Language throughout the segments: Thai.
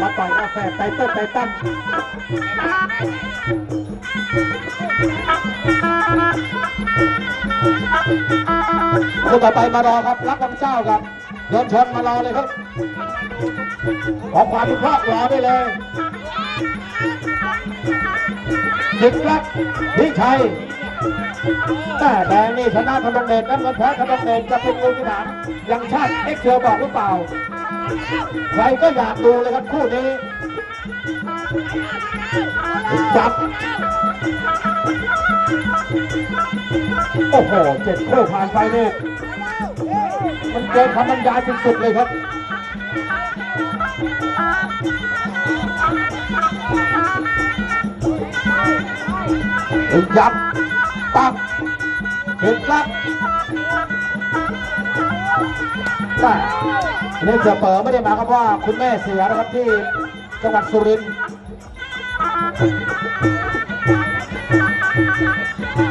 มาต่อยกาแฟไตเติ้ลไตเติ้ลคู่ต่อไปมารอครับ รักวังเจ้าครับเดินชนมารอเลยครับ ขอความพิพากรอได้เลยสิกรักพี่ชัยแต่แดงนี่ชนะธนงเดชน้ำเงินแพ้ธนงเดชจะเป็นงูที่หนามยังชาติเอ็กเซลบอกหรือเปล่า ใครก็อยากดูเลยครับคู่นี้จับ โอ้โห เจ็ดคู่ผ่านไปเนี่ยมันเกินคำบรรยายสุดๆเลยครับยับปักเห็นครับ แต่เนื่องจากเปิดไม่ได้มาความว่าคุณแม่เสียนะครับที่จังหวัดสุรินทร์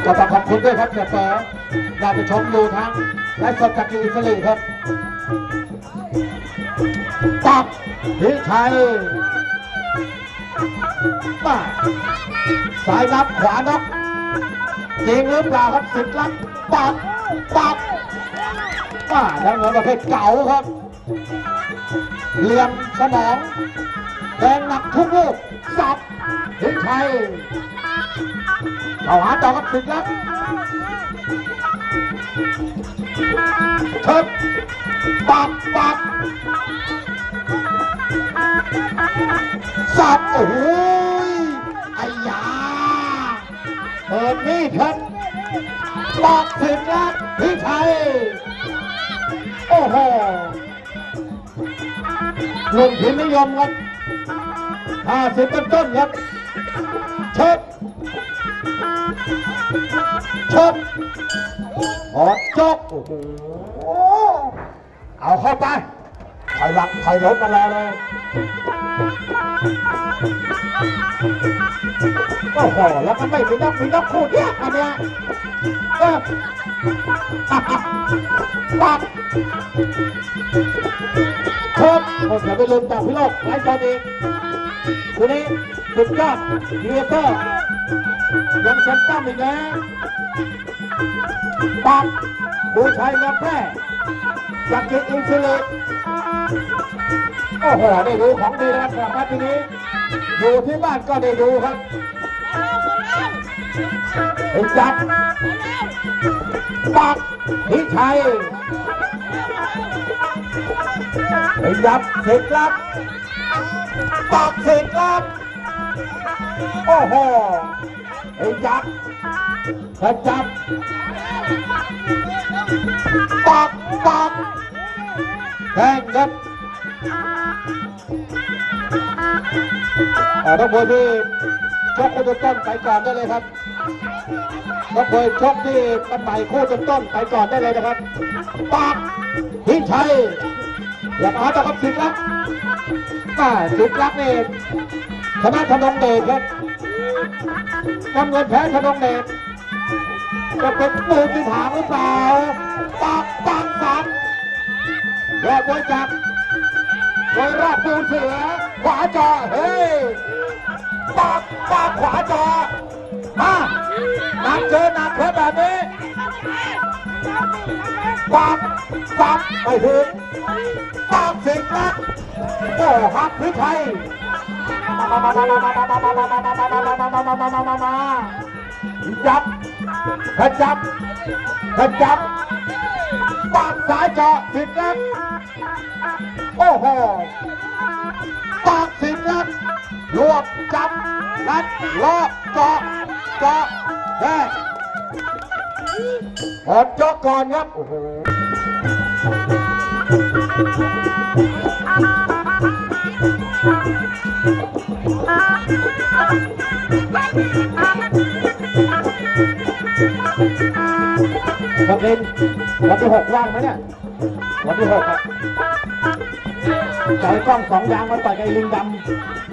ก็ต้องขอบคุณด้วยครับเสียเปิดอยากจะชมดูทั้งไลฟ์สดจากทีอิสลีครับปักพิชัยมาสายรับขวาน็อกจริงหรือเปล่าครับสิบลักปักปัก มาทั้งหมดประเภทเก่าครับเหลี่ยมสมองแรงหนักทุกลูกสับพิชัยเอาหาต่อครับสิบลักเทิบปักปักสับโอ้โหไอ้ยาเปิดนี่ครับปักสิบลักพิชัย โอ้โหลุงพิมพ์นิยมครับห้าสิบต้นต้นครับเชิดเชิดหอดจกโอ้โหเอาเข้าไปถอยหลังถอยรถมาแล้วเลย อ้โหแล้วก็ไม่มีนักมีนักคู่เนี่ยอันเนี้ยเออปักครับผมอย่าไปลืมจากพี่โลกไลฟ์ตอนนี้วันนี้สุดยอดเฮียเตอร์ยังแชมป์ตั้มอีกแล้วปักบูชัยเมืองแพร่จากเกิอินซูลิโอ้โห ได้ดูของดีนะครับที่นี้ อยู่ที่บ้านก็ได้ดูครับ ไอ้จับปักพิชัยไอ้ยับเสร็จรับปากเสร็จรับโอ้โหไอ้ยับกระจับปากปากแทงครับอ่อนักมวยที่ ชกคู่ต้นๆไปก่อนได้เลยครับนักมวยชกที่เป็นใหม่คู่ต้นๆไปก่อนได้เลยนะครับปากพิชัยอย่ามาต่อครับสิบลักษณ์อ่าสิบลักษ์นี่ชนะธนงเดชครับน้ำเงินแพ้ธนงเดชจะเป็นมือที่ถามหรือเปล่าปากปังสันยอดมวยจับโดยรอบปูเสือขวาจอเฮ้ย ปากปากขวาจอมาหนักเจอหนักเพิ่แบบนี้ปากปักไปถึงปากสิงนะโอ้ฮักพิชัยมามามามามามามามามามามามามามามามามามามาจับขจับขจับปากสายเจาะสิงนะโอ้โหปากสิง รวบจับรัดรอบเจาะเจาะแทกหอดจาะก่อนครับ โอ้โหวันเล่นวันที่หกว่างไหมเนี่ย วันที่หกครับใช้กล้องสองยางมาต่อยกับไอ้ลิงดำ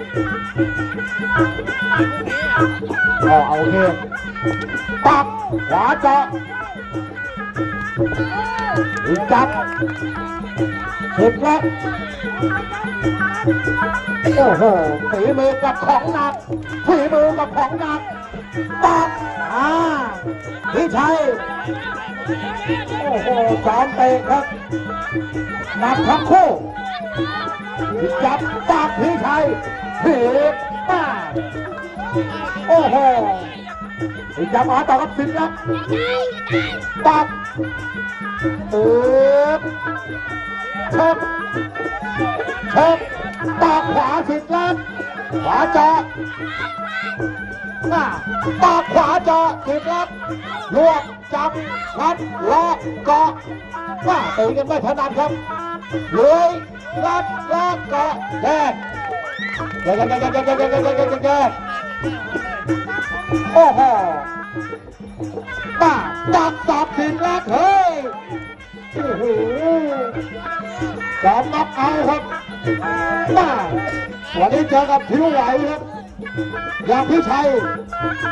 อ๋อเอาโอเคปักขวาเจาะจับสิบแล้วโอ้โหฝีมือกับของหนักฝีมือกับของหนักตักอ่าพี่ชัยโอ้โหสามเตะครับหนักทั้งคู่จับปากพี่ชัยเพีป้าโอ้โหจับหาตาอครับสินครับตาเออเชิบเชิบปาขวาสิดครับขวาจอ หน้าตากขวาเจาะสิบแล้วรวบจับงัดล็อกเกาะว่าตีกันไม่ถนัดครับเลยงัดล็อกเกาะแยกแยกแยกแยกแยกแยกแยกแยกแยกแยกแยกโอ้โหป้าจับสับสิบแล้วเฮ้ยสองนับเอาครับมาวันนี้เจอกับผิวไหวครับ อย่างพี่ชัย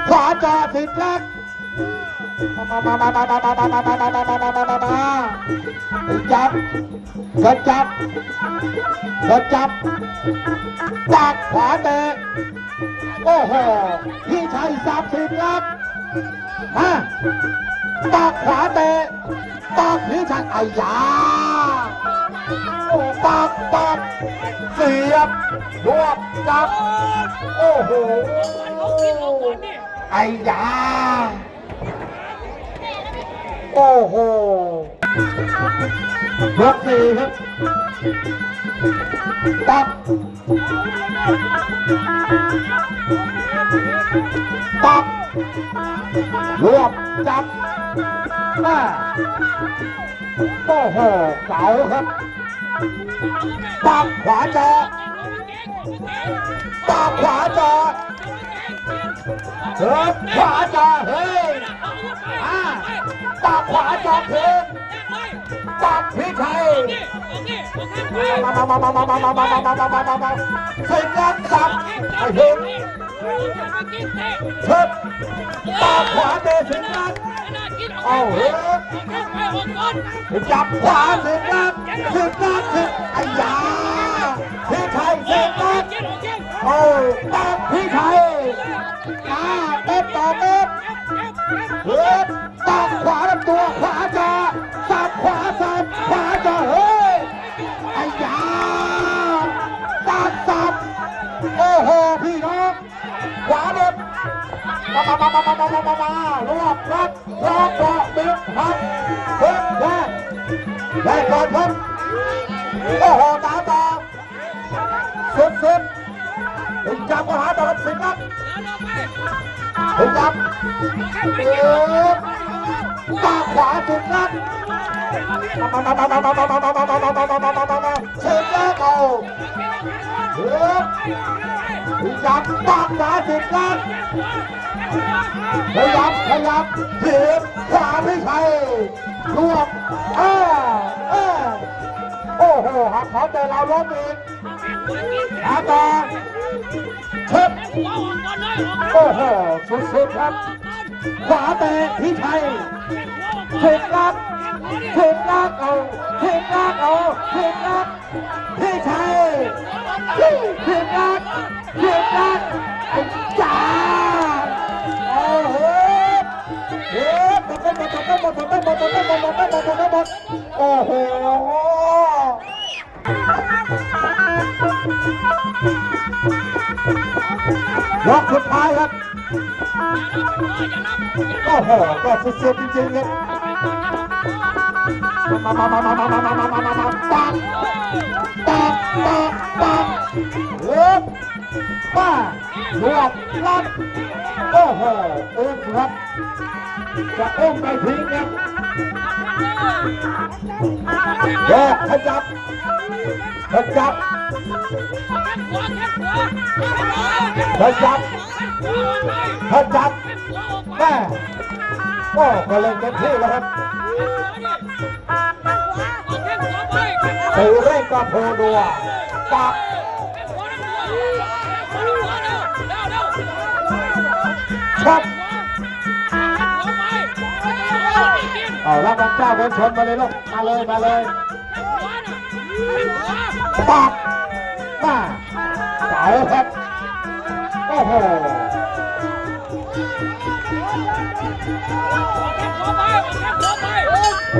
ขวาจอสิบลักมามามามามามามามามามามามามามามาจับกระจับกระจับตักขวาเตะโอ้โห พี่ชัยสามสิบลักมาตักขวาเตะตักพี่ชัยไอ้ยา ปักปักเสียบรวบจับ โอ้โห ไอ้ยา โอ้โหยกสี่ครับตักตักรวบจับ ห้าโอ้โหเก๋าครับปักขวาจอปักขวาจอ เฮ้ขวาจอเฮ้ยอ่าตักขวาจอคืนตักพี่ชัยมามามามามามามามามามามามามามาสิบลักสับไอ้ถึงเชิดตักขวาเตะสิบลักเอาเฮ้ยจับขวาสิบลักสิบลักสิบไอ้ยาพี่ชัยสิบลั โอ้ตามพี่ชัยมาเต็มต่อเต็มเฮ้ยตามขวาลำตัวขวาจอสับขวาสับขวาจอเฮ้ยไอ้ยาตามสับโอ้โหพี่น้องขวาเด็บมามามามามามามามามาลวกรับรอบเกาะบิ๊กครับเฮ้ยแยกแยกก่อนครับโอ้โหตามต่อ สุดสุดๆถึงจับก็หาต่อกับสิบครับถึงจับเอ๊ะตาขวาสิบครับมามามามามามามามามามามามามามามามาสิบแล้วเอาเอ๊ะถึงจับตาขวาสิบครับขยับขยับถีบขวาพี่ชัยรวบเออเออโอ้โหหักเขาแต่เราล้มอีก หาต่อเชิดโอ้โหสุดๆครับ ขวาเตะพี่ชัยถึงลักถึงลักเอาถึงลักเอาถึงลักพี่ชัยถึงลักถึงลักจ้าโอ้โหเฮ้ยหมดหมดหมดหมดหมดหมดหมดหมดหมดหมดหมดหมดหมดหมดหมดโอ้โห ยกสุดท้ายครับ โอ้โห ก็สุดๆจริงๆครับมามามามามามามามามามามาปักปักปักปักเล็บป้าลวกลัดโอ้โหอุ้มครับ จะอุ้มไปทิ้งครับ โยกขยับขยับขยับขยับแม่โอ้ก็เล่นเต็มที่แล้วครับตีเร่งก็โพดัวปักชับ เอารับวังเจ้าคนชนมาเลยลูกมาเลยมาเลยปักมาเสาครับโอ้โห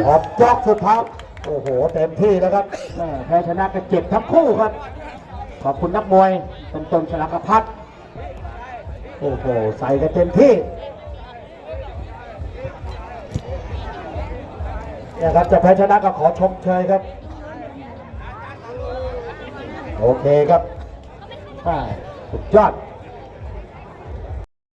ออกจอกสุดท้ายโอ้โห เต็มที่นะครับแพ้ชนะก็เจ็บทั้งคู่ครับ ขอบคุณนักมวยต้นตนฉลากพัดโอ้โห ใส่กันเต็มที่ นี่ยครับจะแพ้ชนะก็ขอชมเชยครับ โอเคครับอ่าสุดยอด